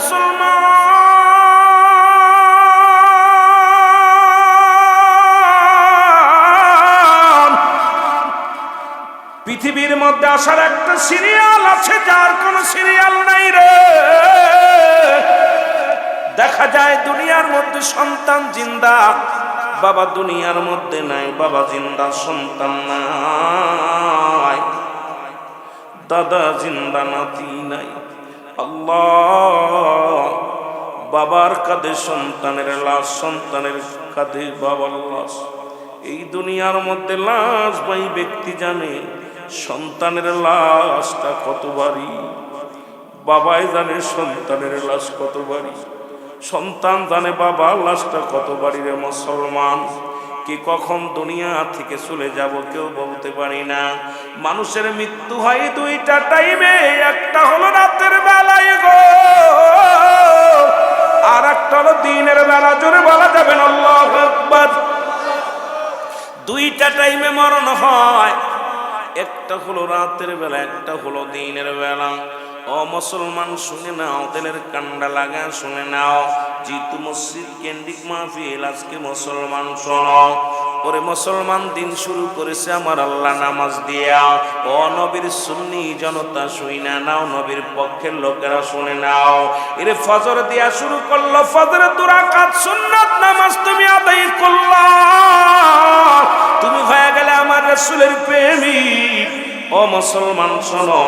মুসলমান। পৃথিবীর মধ্যে আসার একটা সিরিয়াল আছে, যার কোনো সিরিয়াল নাই রে। দেখা যায় দুনিয়ার মধ্যে সন্তান জিন্দা, বাবা দুনিয়ার মধ্যে নাই, বাবা জিন্দা, সন্তান নাই। দাদা জিন্দা, নাতি নাই। আল্লাহ। বাবার কাঁধে সন্তানের লাশ, সন্তানের কাঁধে বাবার লাশ। এই দুনিয়ার মধ্যে লাশ ভাই ব্যক্তি জানে, সন্তানের লাশটা কত ভারী। বাবাই জানে সন্তানের লাশ কত ভারী। সন্তান জানে বাবার লাশটা কত বাড়ি রে মুসলমান। কি কখন দুনিয়া থেকে চলে যাব কেউ বলতে পারি না। মানুষের মৃত্যু হয় দুইটা টাইমে একটা হলো রাতের বেলায় গো। আর একটা হলো দিনের বেলা, জোরে বলা যাবে না দুইটা টাইমে মরণ হয়, একটা হলো রাতের বেলা, একটা হলো দিনের বেলা। ও মুসলমান, শুনে নাও দিলের কান্ডা লাগা, শুনে নাও। জিতু মসজিদ কেন্দ্রিক মাহফিল, আজকে মুসলমান, শোনো। ওরে মুসলমান, দিন শুরু করেছে আমার আল্লাহ নামাজ দিয়া। ও নবীর সুন্নি, জনতা শুই না নাও, নবীর পক্ষের লোকেরা শুনে নাও। এরে ফজর দিয়া শুরু করল, ফজরে দুরাকাত সুন্নাত, নামাজ তুমি আদায় করলা। তুমি হয়ে গেলে আমার রসুলের প্রেমিক। ও মুসলমান, শোনো,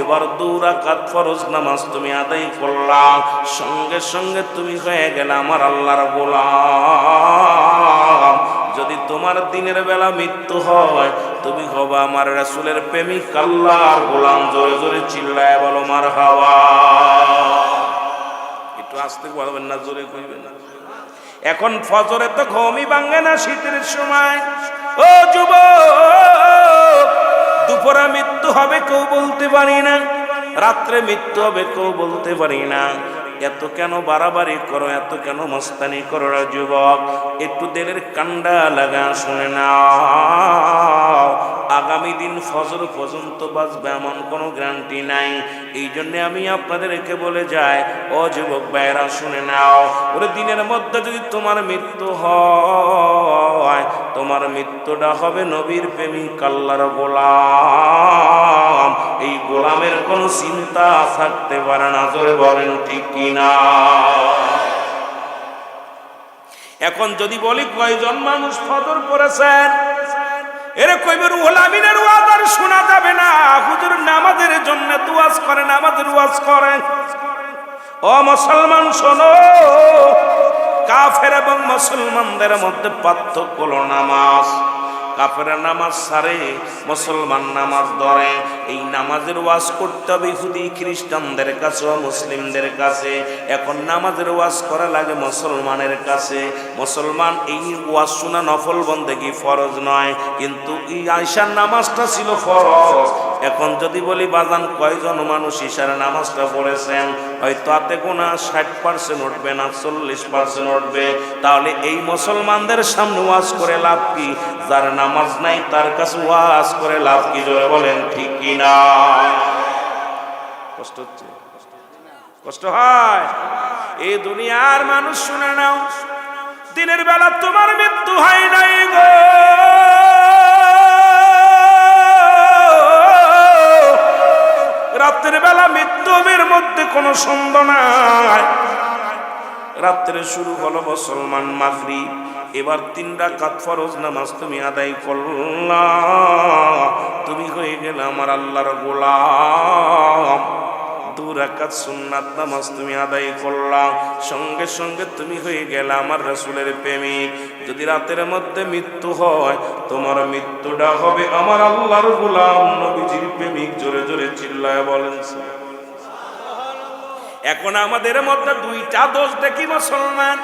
এবার দুরাকাত ফরজ নামাজ তুমি আদায় করলা। সঙ্গে সঙ্গে তুমি হয়ে গেলে আমার আল্লাহর গোলাম। যদি তোমার দিনের বেলা মৃত্যু হয়, তুমি হবা আমার রাসুলের প্রেমিক, আল্লাহর গোলাম। জোরে জোরে চিল্লায় বলো মার হাওয়া একটু আসতে বলবেন না, জোরে কইবেন না। এখন ফজরে তো ঘুমই ভাঙে না শীতের সময়। ও যুব দুপুরে মৃত্যু হবে কেউ বলতে পারি না রাত্রে মৃত্যু হবে কেউ বলতে পারি না। এত কেন বাড়াবাড়ি করো, এত কেন মস্তানি করো যুবক? একটু দেরের কান্ডা লাগা শুনে নাও। আগামী দিন ফজর পর্যন্ত বাঁচবে এমন কোনো গ্যারান্টি নাই। এই জন্যে আমি আপনাদেরকে বলে যাই, ও যুবক ভাইরা শুনে নাও। ওরে দিনের মধ্যে যদি তোমার মৃত্যু হয়, তোমার মৃত্যুটা হবে নবীর প্রেমিক আল্লাহর গোলাম। এই গোলামের কোনো চিন্তা থাকতে পারে না, জোরে বলেন ঠিক কিনা এখন যদি বলি কয়জন মানুষ ফদর করেছেন এরে কইবে রুহুল আমিনের ওয়াদার শোনা যাবে না। হুজুর নামাজের জন্য দুয়াজ করেন, নামাজের ওয়াজ করেন। ও মুসলমান, শোনো, কাফের এবং মুসলমানদের মধ্যে পার্থক্য নামাজ। কাফেরা নামাজ সারে, মুসলমান নামাজ ধরে। এই নামাজের ওয়াজ করতে হবে ইহুদি, খ্রিস্টানদের কাছে, মুসলিমদের কাছে। এখন নামাজের ওয়াজ করা লাগে মুসলমানের কাছে। মুসলমান এই ওয়াজ শোনা নফল বন্দেগি ফরজ নয়, কিন্তু এই আয়সার নামাজটা ছিল ফরজ। এখন যদি বলি, বাজান, কয়জন মানুষ ইশার নামাজটা পড়েছেন? হয়তো তাতে গোনা ষাট পার্সেন্ট উঠবে না, চল্লিশ পার্সেন্ট উঠবে। তাহলে এই মুসলমানদের সামনে ওয়াজ করে লাভ কি? যার নামাজ নাই, তার কাছে ওয়াজ করে লাভ কি? জোরে বলেন, ঠিক কি না? কষ্ট হচ্ছে? কষ্ট হয়? এই দুনিয়ার মানুষ শুনে নাও, দিনের বেলা তোমার মৃত্যু হয় নাই গো। রাত্রের বেলা মৃত্যুবের মধ্যে কোনো সন্দেহ নাই। রাত্রে শুরু হলো মুসলমান মাগরি এবার তিন রাকাত ফরজ নামাজ তুমি আদায় করলা। তুমি হয়ে গেলে আমার আল্লাহর গোলাম। দু রাকাত সুন্নাত নামাজ তুমি আদায় করলা সঙ্গে সঙ্গে তুমি হয়ে গেলে আমার রসুলের প্রেমিক। যদি রাতের মধ্যে মৃত্যু হয়, তোমার মৃত্যুটা হবে আমার আল্লাহর গোলাম নবীজির প্রেমিক। জোরে জোরে চিল্লায় বলেন এখন আমাদের মধ্যে দুইটা দোষ দেখি মুসলমান।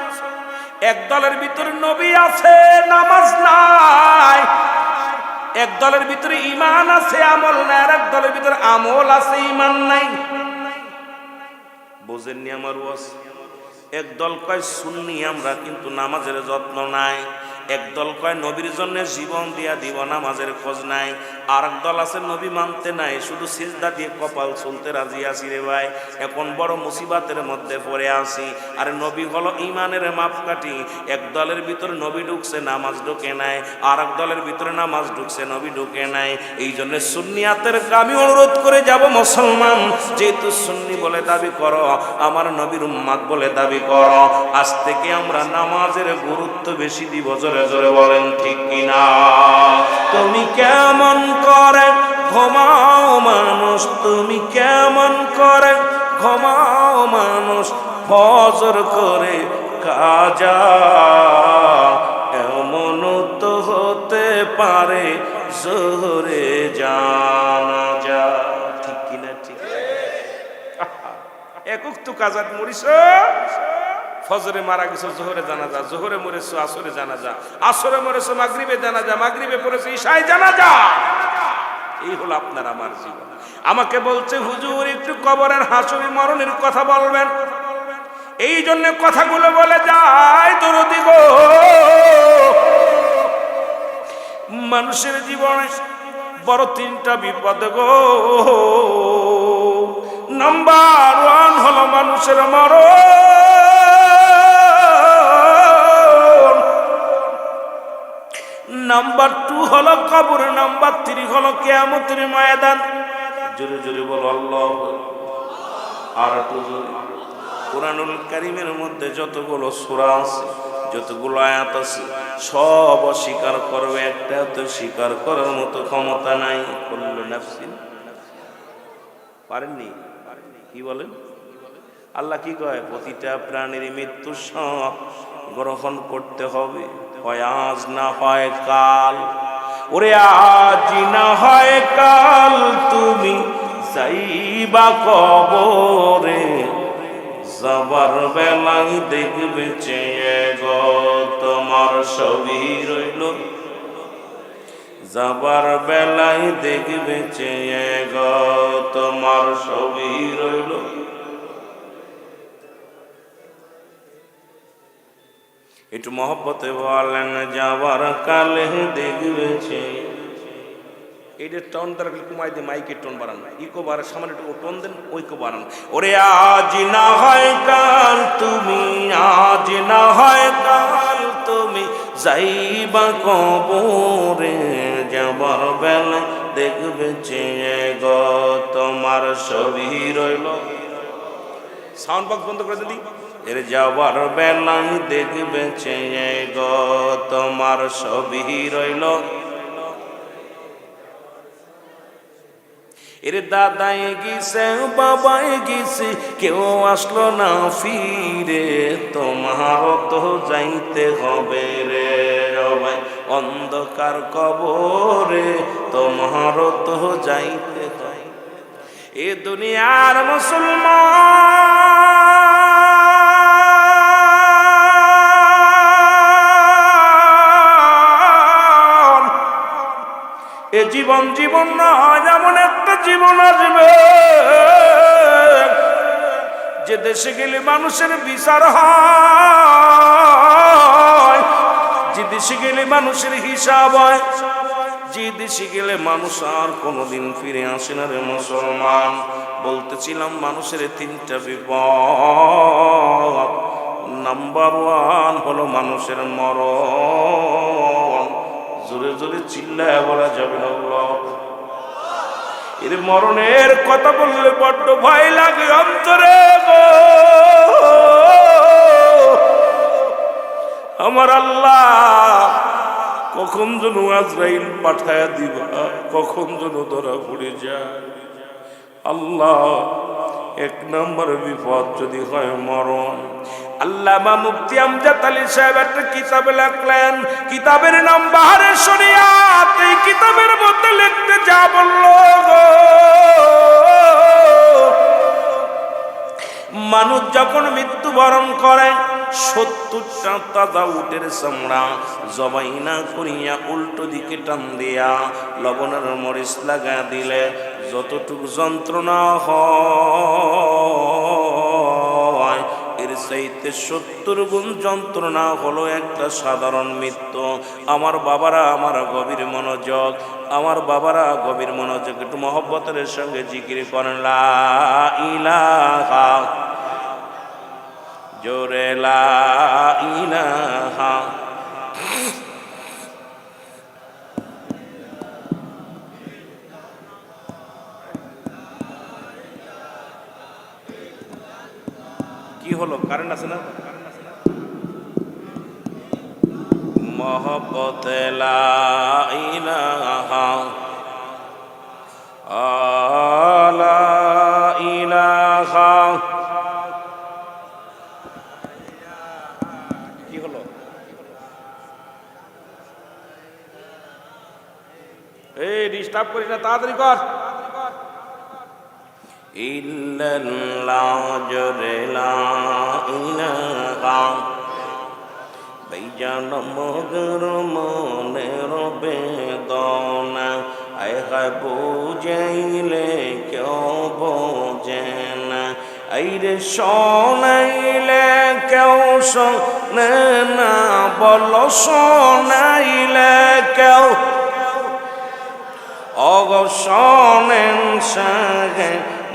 এক দলের ভিতরে নবী আছে, নামাজ নাই। এক দলের ভিতরে ইমান আছে, আমল নাই। আর এক দলের ভিতরে আমল আছে ইমান নাই। বোঝেননি আমার ওয়াজ। এক দল কয় শুননি আমরা কিন্তু নামাজের যত্ন নাই। এক দল কয়, নবীর জন্য জীবন দিয়া দিব, নামাজের খোঁজ নাই। আর দল আছে, নবী মানতে নাই, শুধু সিজদা দিয়ে কপাল চলতে রাজি আছি রে ভাই। এখন বড় মুসিবাতের মধ্যে পড়ে আসি আর নবী হলো ইমানের মাপকাঠি। এক দলের ভিতরে নবী ঢুকছে, নামাজ ঢুকে নাই। আর এক দলের ভিতরে নামাজ ঢুকছে, নবী ঢুকে নাই। এই জন্য সুন্নিয়াতের আমি অনুরোধ করে যাব মুসলমান। যেহেতু সুন্নি বলে দাবি করো, আমার নবীর উম্মাদ বলে দাবি করো, আজ থেকে আমরা নামাজের গুরুত্ব বেশি দিব, জোরে জোরে বলেন, ঠিক কিনা? তুমি কেমন করে? ঘুমাও মানুষ, তুমি কেমন করে? ঘুমাও মানুষ, ফজর করে কাজা। এমন তো হতে পারে জোরে জানা যা ঠিক কিনা, ঠিক একক তো কাজাত মরিস ফজরে মারা গেছো, জোহরে জানা যা জোহরে মরেছো, আসরে জানা যা আসরে মরেছো, মাগরিবে জানা যা মাগরিবে পড়েছো, ঈশায় জানা যা এই হলো আপনার আমার জীবন। আমাকে বলছে, হুজুর, একটু কবরের হাসুরি মরণের কথা বলবেন। এই জন্য কথাগুলো বলে যায় দরদি গো মানুষের জীবনে বড় তিনটা বিপদ গো। নাম্বার ওয়ান হলো মানুষের মরণ। নাম্বার টু হলো কবর, নাম্বার থ্রি হলো কেয়ামতের ময়দান। জোরে জোরে বলো, আল্লাহ আর একটু জোরে। কোরআনুল কারিমের মধ্যে যতগুলো সূরা আছে, যতগুলো আয়াত আছে, সব অস্বীকার করবে একটা তো স্বীকার করার মতো ক্ষমতা নাই। করল নাফসিন। পারেননি? কি বলেন? আল্লাহ কি কয়? প্রতিটা প্রাণীর মৃত্যু সব গ্রহণ করতে হবে। হয় আজ না হয় কাল। ওরে আজ না হয় কাল তুমি যাইবা কবরে, যাবার বেলায় দেখবে চেয়ে গো তোমার ছবি রইল। যাবার বেলায় দেখবে চেয়ে গো তোমার ছবি রইল। একটু মহব্বতে বলেন যাবার কালে দেখবে চেয়ে এইটা টোন দ্বারা কুমাই দিয়ে মাইকের টোন বাড়ান। ইকো বাড়ান সামান্য একটু টোন দেন ওইকো বাড়ান। ওরে আজ না হয় কাল তুমি আজ না হয় কাল তুমি যাইবা কবরে যাবার বেলা দেখবে চেয়ে গ তোমার ছবি রইল। সাউন্ড বক্স বন্ধ করে দিদি এর যাবার বেলায় দেখবে চেয়ে গ, তোমার ছবি রইল। এর দাদাই গিসে বাবাই গিয়েছে, কেউ আসলো না ফিরে। তোমার তো যাইতে হবে রে ভাই অন্ধকার কবরে তোমার তো যাইতে এ দুনিয়ার মুসলমান এ জীবন জীবন নয় এমন একটা জীবন আসবে। যে দেশে গেলে মানুষের বিচার হয়, যে দেশে গেলে মানুষের হিসাব হয়, যে দেশে গেলে মানুষ আর কোনোদিন ফিরে আসে না রে মুসলমান। বলতেছিলাম মানুষের তিনটা বিপদ। নাম্বার ওয়ান হলো মানুষের মরণ। জোরে জোরে চিল্লায় বলা যাবে এর মরণের কথা বললে বড্ড ভয় লাগে অন্তরে আমার আল্লাহ, কখন যেন আজরাইল পাঠায়া দিবা, কখন যেন ধরা পড়ে যায়। আল্লাহ, এক নম্বর বিপদ যদি হয় মরণ আল্লাহ বা মুফতি আমজাদ আলী সাহেব একটা কিতাবে লিখলেন। কিতাবের নাম বাহারের শরিয়াত এই কিতাবের মধ্যে লিখতে যা বলল মানুষ যখন মৃত্যুবরণ করে, সত্তরটা তাজা উটের চামড়া জবাই না করিয়া উল্টো দিকে টান দিয়া লবণের মরিচ লাগা দিলে যতটুকু যন্ত্রণা হয় চাইতে সত্তর গুণ যন্ত্রণা হলো একটা সাধারণ মৃত্যু। আমার বাবারা আমার গভীর মনোযোগ, আমার বাবারা গভীর মনোযোগ, একটু মহব্বতের সঙ্গে জিকির করেন, লা জোরে, লা ইলাহা হলো কারেন্ট আছে না? মহব্বত কি হলো? এই ডিস্টার্ব করিস না তাড়াতাড়ি কর। ইল্লাল্লাহ জরে লা ইলাহা বেজান মগর মনের বেদনা আয় হায় বুঝাইলে কেউ বোঝে না। আইরে শোনাইলে কেউ শোনে না। বল শোনাইলে কেউ অগসনেন সাগে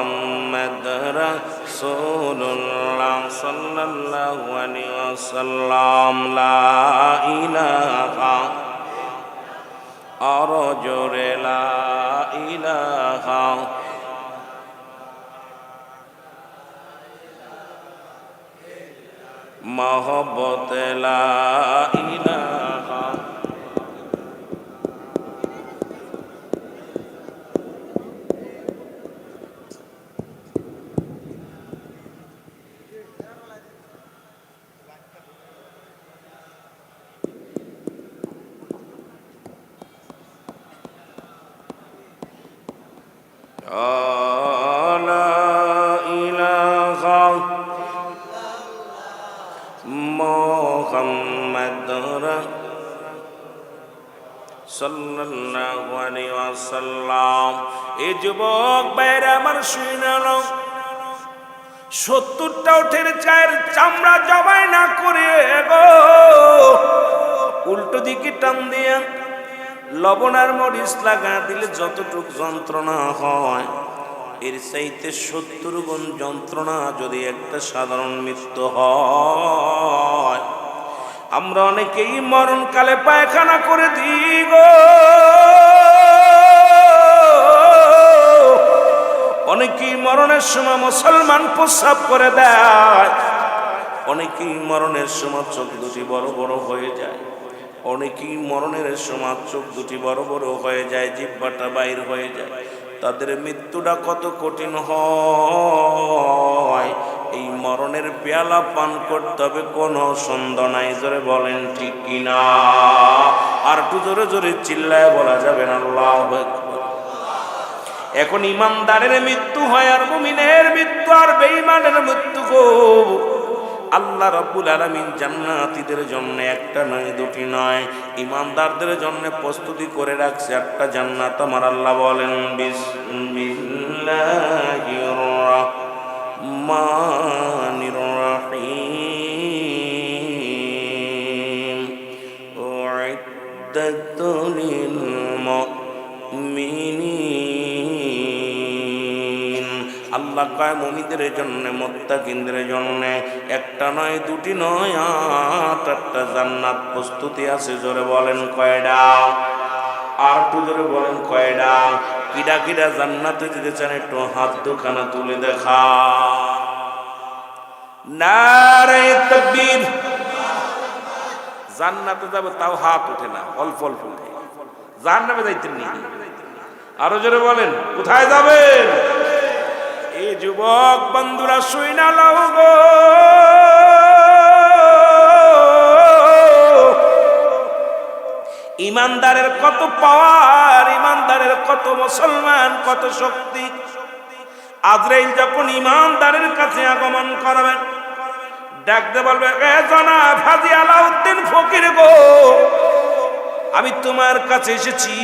মোহাম্মদ রাসূলুল্লাহ সাল্লাল্লাহু আলাইহি ওয়াসাল্লাম লা ইলাহা আর জোরে লা ইলাহা মহব্বত লা ইলাহা لا إله محمد সাল্লাল্লাহু আলাইহি ওয়াসাল্লাম এই যুবক বাইরে আমার শুনাল সত্তরটা উঠের চায়ের চামড়া জবাই না করে গো উল্টো দিকে টান দিয়া লবণ আর মরিচ লাগা দিলে যতটুক যন্ত্রণা হয়, এর চাইতে সত্তর গুণ যন্ত্রণা যদি একটা সাধারণ মৃত্যু হয়। আমরা অনেকেই মরণকালে পায়খানা করে দিই গো। অনেকেই মরণের সময় মুসলমান প্রস্রাব করে দেয়। অনেকেই মরণের সময় চোখ দুটি বড় বড় হয়ে যায়। অনেকেই মরণের সময় চোখ দুটি বড় বড় হয়ে যায় জিব্বাটা বাইর হয়ে যায়। তাদের মৃত্যুটা কত কঠিন হয়? এই মরণের পেয়ালা পান করতে হবে, কোনো সন্দেহ নাই। জোরে বলেন, ঠিক কিনা আর একটু জোরে জোরে চিল্লায় বলা যাবে না। আল্লাহ। এখন ইমানদারের মৃত্যু হয় আর মুমিনের মৃত্যু, আর বেঈমানের মৃত্যু গো। আল্লাহ রাব্বুল আলামিন জান্নাতীদের জন্য একটা নয়, দুটি নয়। ইমানদারদের জন্য প্রস্তুতি করে রাখছে একটা জান্নাত, আমার আল্লাহ বলেন, বিসমিল্লাহির রহমানির আল্লাহ কয় মমিদের জন্য, মোত্তাকিনদের জন্য। একটা নয়, দুটি নয়, আট একটা জান্নাত প্রস্তুতি আছে, জোরে বলেন কয়ডা? আর একটু জোরে বলেন কয়ডা? কিডা কিডা জান্নাতে যেতে চান, একটু হাত দুখানা তুলে দেখা। নারে তকবীর। জান্নাতে যাবে, তাও হাত ওঠে না, অল্প অল্প জাহান্নামে যাইতেন নি। আরও জোরে বলেন, কোথায় যাবেন? এই যুবক বন্ধুরা, শুই না লাও গো। ইমানদারের কত পাওয়ার, ইমানদারের কত মুসলমান, কত শক্তি। আজরাইল যখন ইমানদারের কাছে আগমন করবেন ডাকতে বলবে, এ জনাব হাজি আলাউদ্দিন ফকির গো, আমি তোমার কাছে এসেছি।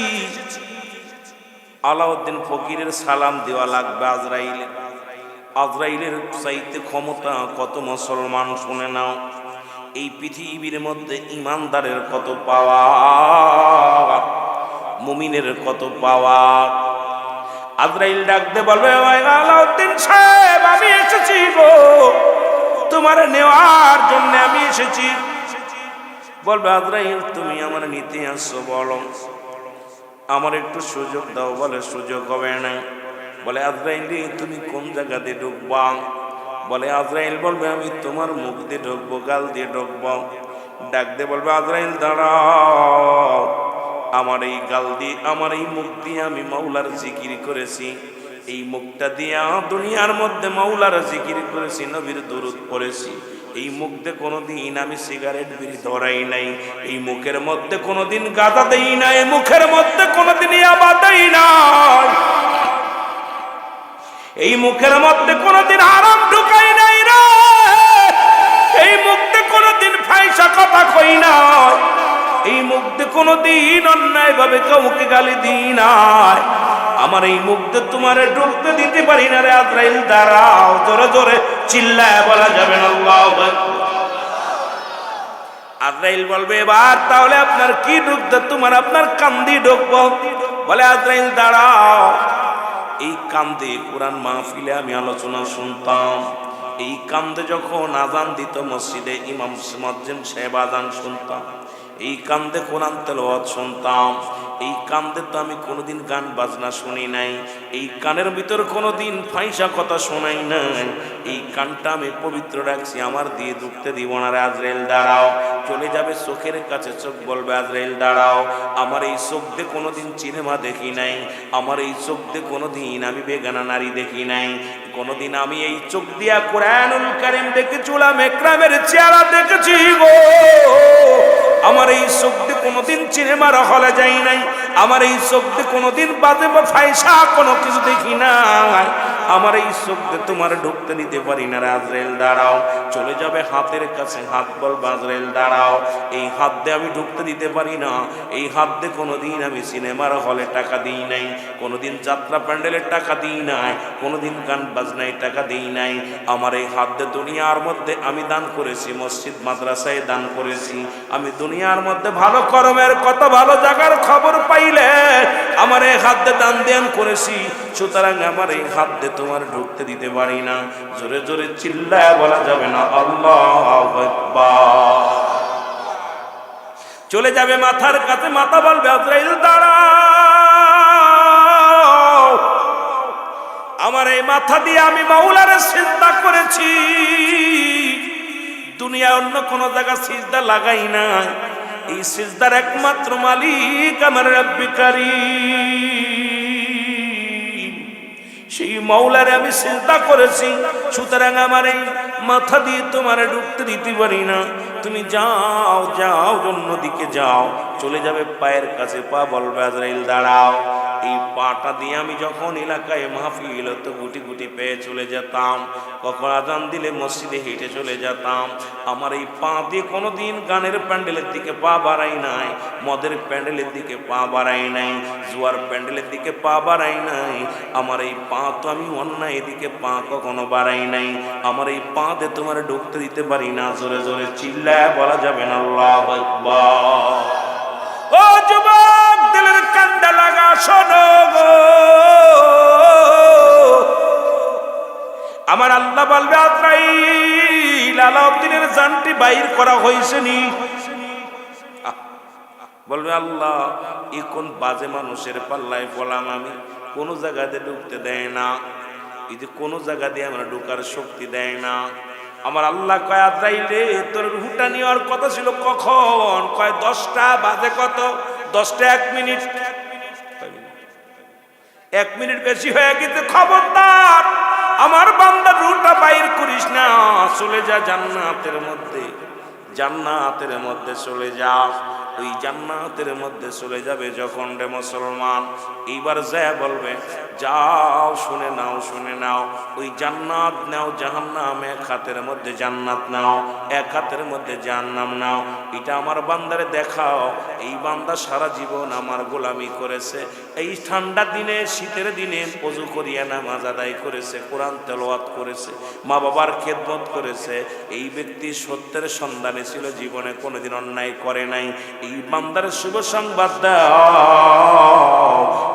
আলাউদ্দিন ফকিরের সালাম দেওয়া লাগবে আজরাইলের। আজরাইলের চাইতে ক্ষমতা কত মুসলমান শুনে নাও। এই পৃথিবীর মধ্যে ইমানদারের কত পাওয়া, মুমিনের কত পাওয়া। আজরাইল ডাকতে বলবে আলাউদ্দিন সাহেব, আমি এসেছি গো। তোমার নেওয়ার জন্য আমি এসেছি। বলবে, আজরাইল, তুমি আমার নিতে আসছো বলো। আমার একটু সুযোগ দাও, বলে সুযোগ হবে না বলে, আজরাইল, তুমি কোন জায়গাতে ঢুকবা? বলে, আজরাইল বলবে, আমি তোমার মুখ দিয়ে ঢুকবো, গাল দিয়ে ঢুকবো। ডাক দিয়ে বলবে, আজরাইল, দাঁড়াও। আমার এই গাল দিয়ে, আমার এই মুখ দিয়ে আমি মাওলার জিকির করেছি। এই মুখটা দিয়া দুনিয়ার মধ্যে মাওলার জিকির করেছি, নবীর দুরুদ পড়েছি। এই মুখে কোনোদিন আমি সিগারেট বিড়ি ধরাই নাই। এই মুখের মধ্যে কোনোদিন গাঁদা দেই নাই। মুখের মধ্যে কোনোদিন ইয়াবা দেই নাই। এই মুখের মধ্যে কোনোদিন আরাম ঢুকাই নাই রে। এই মুখতে কোনোদিন ফাইসা কথা কই নাই। এই মুখতে কোনোদিন অন্যায় ভাবে কাউকে গালি দিই নাই। আমার এই মুখতে তোমারে ঢুকতে দিতে পারি না রে আজরাইল, দাঁড়াও, জোরে জোরে চিল্লায় বলা যাবে না। আজরাইল বলবে, এবার তাহলে আপনার কি ঢুকতে, তোমার আপনার কান্দি ঢুকবো? বলে, আজরাইল, দাঁড়াও এই কান্দে কোরআন মাহফিলে আমি আলোচনা শুনতাম। এই কান্দে যখন আজান দিত মসজিদে, ইমাম সাহেব আজান শুনতাম। এই কান্দে কোরআন তেলাওয়াত শুনতাম। এই কান্দে তো আমি কোনোদিন গান বাজনা শুনি নাই। এই কানের ভিতর কোনোদিন ফাইসা কথা শোনাই নাই। এই কানটা আমি পবিত্র রাখছি, আমার দিয়ে দুঃখতে দিব না আজরেল দাঁড়াও। চলে যাবে চোখের কাছে, চোখ বলবে আজরেল দাঁড়াও। আমার এই চোখ দিয়ে কোনোদিন সিনেমা দেখি নাই। আমার এই চোখ দিয়ে কোনোদিন আমি বেগানা নারী দেখি নাই। কোনোদিন আমি এই চোখ দিয়া কোরআনুল কারিম দেখেছিলাম একরামের চেহারা দেখেছি গো। আমার এই চোখ কোনোদিন সিনেমার হলে যাই নাই। আমার এই চোখ কোনোদিন বাদে বা ফাইসা কোনো কিছু দেখি নাই। আমার এই দিয়ে তোমার ঢুকতে দিতে পারি না রাজরেল দাঁড়াও। চলে যাবে হাতের কাছে, হাত বল বাজরেল দাঁড়াও। এই হাত দিয়ে আমি ঢুকতে দিতে পারি না। এই হাত দিয়ে কোনোদিন আমি সিনেমার হলে টাকা দিই নাই। কোনোদিন যাত্রা প্যান্ডেলের টাকা দিই নাই। কোনোদিন গান বাজনায় টাকা দিই নাই। আমার এই হাত দিয়ে দুনিয়ার মধ্যে আমি দান করেছি, মসজিদ, মাদ্রাসায় দান করেছি। আমি দুনিয়ার মধ্যে ভালো কর্মের কত ভালো জায়গার খবর পাইলে আমার এই হাত দিয়ে দান দেন করেছি। সুতরাং আমার এই হাত দিয়ে তোমার ঢুকতে দিতে পারি না। জোরে জোরে চিল্লায় বলা যাবে না, আল্লাহ চলে যাবে মাথার কাছে, মাথা বলবে, আজরাইল, দাঁড়াও। আমার এই মাথা দিয়ে আমি মাওলারে চিন্তা করেছি। দুনিয়া অন্য কোন জায়গা সিজদা লাগাই না এই সিজদার একমাত্র মালিক আমার রব্বিকারী সেই মৌলারে আমি চিন্তা করেছি, সুতরাং আমার এই মাথা দিয়ে তোমার ঢুকতে দিতে পারি না। তুমি যাও যাও, অন্যদিকে যাও। চলে যাবে পায়ের কাছে, পা বলবে, আজরাইল, দাঁড়াও। এই পাটা দিয়ে আমি যখন এলাকায় মাহফিল তো গুটি গুটি পেয়ে চলে যেতাম। কখন আজান দিলে মসজিদে হেঁটে চলে যেতাম। আমার এই পা দিয়ে কোনোদিন গানের প্যান্ডেলের দিকে পা বাড়াই নাই, মদের প্যান্ডেলের দিকে পা বাড়াই নাই, জুয়ার প্যান্ডেলের দিকে পা বাড়াই নাই। আমার এই পা তো আমি অন্যায় এদিকে পা কখনো বাড়াই নাই। আমার এই পা দিয়ে তোমার ঢুকতে দিতে পারি না, জোরে জোরে চিল্লায় বলা যাবে না, আল্লাহ আমার আল্লাহ বলবে, আজরাইল আলাউদ্দিনের জানটি বাইর করা হয়েছে নি। বলবে, আল্লাহ এই কোন বাজে মানুষের পাল্লায় পড়লাম আমি? কোনো জায়গাতে ঢুকতে দেয় না। এই যে কোনো জায়গা দিয়ে আমরা ঢুকার শক্তি দেয় না। আমার আল্লাহ কয় আদ্রাইলে তোর রুহুটা নেওয়ার কথা ছিল কখন? কয়, দশটা বাজে কত? দশটা এক মিনিট। এক মিনিট বেশি হয়ে গেছে, খবরদার। আমার বান্দার রুটা বাইর করিস না, চলে যা জান্নাতের মধ্যে। জান্নাতের মধ্যে চলে যা। ওই জান্নাতের মধ্যে চলে যাবে যখন রে মুসলমান। এইবার যা বলবে, যাও, শুনে নাও শুনে নাও। ওই জান্নাত নাও, জাহান্নাম এক হাতের মধ্যে জান্নাত নাও, এক হাতের মধ্যে জাহান্নাম নাও। এটা আমার বান্দারে দেখাও, এই বান্দা সারা জীবন আমার গোলামি করেছে। এই ঠান্ডা দিনে, শীতের দিনে অজু করিয়া নামাজ আদায় করেছে, কোরআন তেলাওয়াত করেছে মা বাবার খেদমত করেছে। এই ব্যক্তি সত্যের সন্ধানে ছিল, জীবনে কোনোদিন অন্যায় করে নাই। এই বান্দার শুভ সংবাদ দাও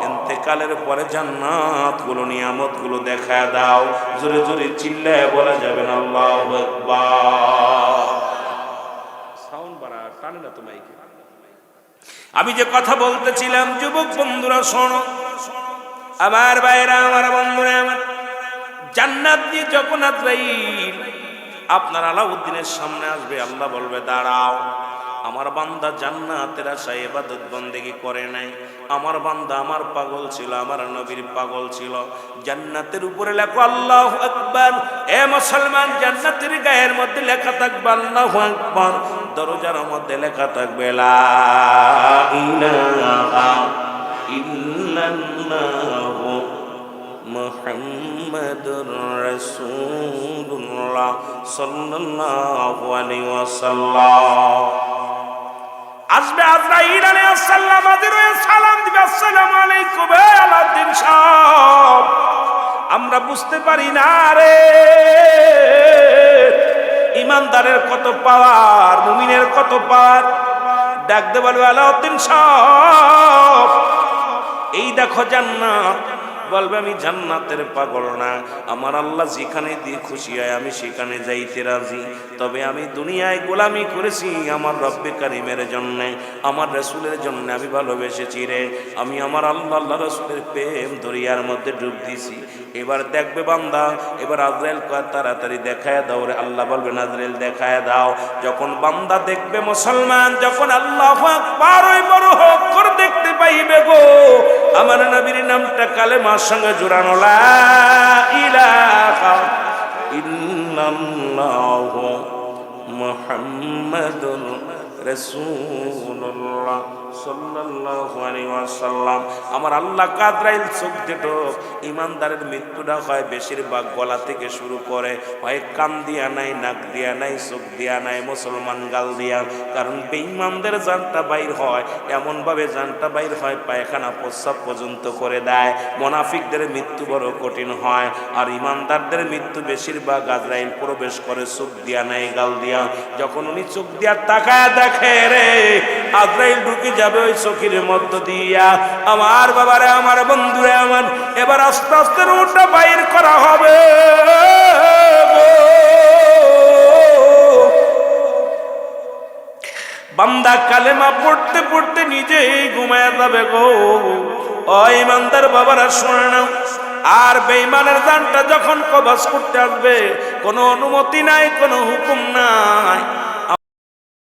এতেকালের পরে জান্নাতগুলো নিয়ামতগুলো দেখা দাও। জোরে জোরে চিল্লায় বলা যাবে না, আল্লাহ বাড়া টানে না তো মাইকে। আমি যে কথা বলতেছিলাম, যুবক বন্ধুরা, শোনো। আমার বাইরা আমার বন্ধুরা, আমার জান্নাত দিয়ে জগন্নাথ ভাই আপনার আলাউদ্দিনের সামনে আসবে, আল্লাহ বলবে, দাঁড়াও। আমার বান্দা জান্নাতের আশায় এবাদত বন্দেগি করে নাই। আমার বান্দা আমার পাগল ছিল, আমার নবীর পাগল ছিল। জান্নাতের উপরে লেখো, আল্লাহ আকবার। এ মুসলমান, জান্নাতের গায়ের মধ্যে লেখা থাকবে, আল্লাহ আকবার। দরজার মধ্যে লেখা থাকবে, লা ইলাহা ইল্লাল্লাহু মুহাম্মাদুর রাসূলুল্লাহ সাল্লাল্লাহু আলাইহি ওয়াসাল্লাম। আসবে আজরাইল আলাইহিস সালাম আদির সালাম দিবে, আসসালামু আলাইকুম হে আলাউদ্দিন সাহেব। আমরা বুঝতে পারি না রে। ইমানদারের কত পাওয়ার, মুমিনের কত পাওয়ার? ডাক দে বলবে আলাউদ্দিন সাহেব, এই দেখো জান্নাত বলবে, আমি জান্নাতের পাগল না। আমার আল্লাহ যেখানে দিয়ে খুশি হয়, আমি সেখানে যাইতে রাজি। তবে আমি দুনিয়ায় গোলামি করেছি আমার রব্বে কারিমের জন্যে, আমার রসুলের জন্য আমি ভালোবেসেছি রে। আমি আমার আল্লাহ আল্লাহ রসুলের প্রেম দরিয়ার মধ্যে ডুব দিছি এবার দেখবে বান্দা, এবার আজরাইল তাড়াতাড়ি দেখায় দাও রে। আল্লাহ বলবে নাজরেল দেখায় দাও। যখন বান্দা দেখবে মুসলমান, যখন আল্লাহ বড় হোক করে দেখতে পাইবে গো। আমার নবীর নামটা কালেমার সঙ্গে জোরানো ইলাহা ইল্লাল্লাহ মুহাম্মাদুর ওয়াসাল্লাম। আমার আল্লাহ কাদরাইল চোখ দিটো ইমানদারের মৃত্যুটা হয় বেশিরভাগ গলা থেকে শুরু করে, হয় কান দিয়া নাই, নাক দিয়া নাই, চোখ দিয়া নাই, মুসলমান গাল দিয়া। কারণ জানটা বাইর হয় জানটা বাইর হয়, পায়খানা প্রস্রাব পর্যন্ত করে দেয়। মোনাফিকদের মৃত্যু বড় কঠিন হয়, আর ইমানদারদের মৃত্যু বেশিরভাগ আজরাইল প্রবেশ করে চোখ দিয়া নাই, গাল দিয়া। যখন উনি চোখ দিয়া তাকায় দেখে, রে আজরাইল যাবে ওই চোখের মধ্য দিয়া। আমার বাবারে, আমার বন্ধুরে, আমার এবার আস্তে আস্তে রুটটা বাইর করা হবে। বান্দা কালেমা পড়তে পড়তে নিজেই ঘুমায় যাবে গো। ও ইমানদার বাবারা, শোনে না। আর বেইমানের দানটা যখন কবাস করতে আসবে, কোনো অনুমতি নাই, কোনো হুকুম নাই।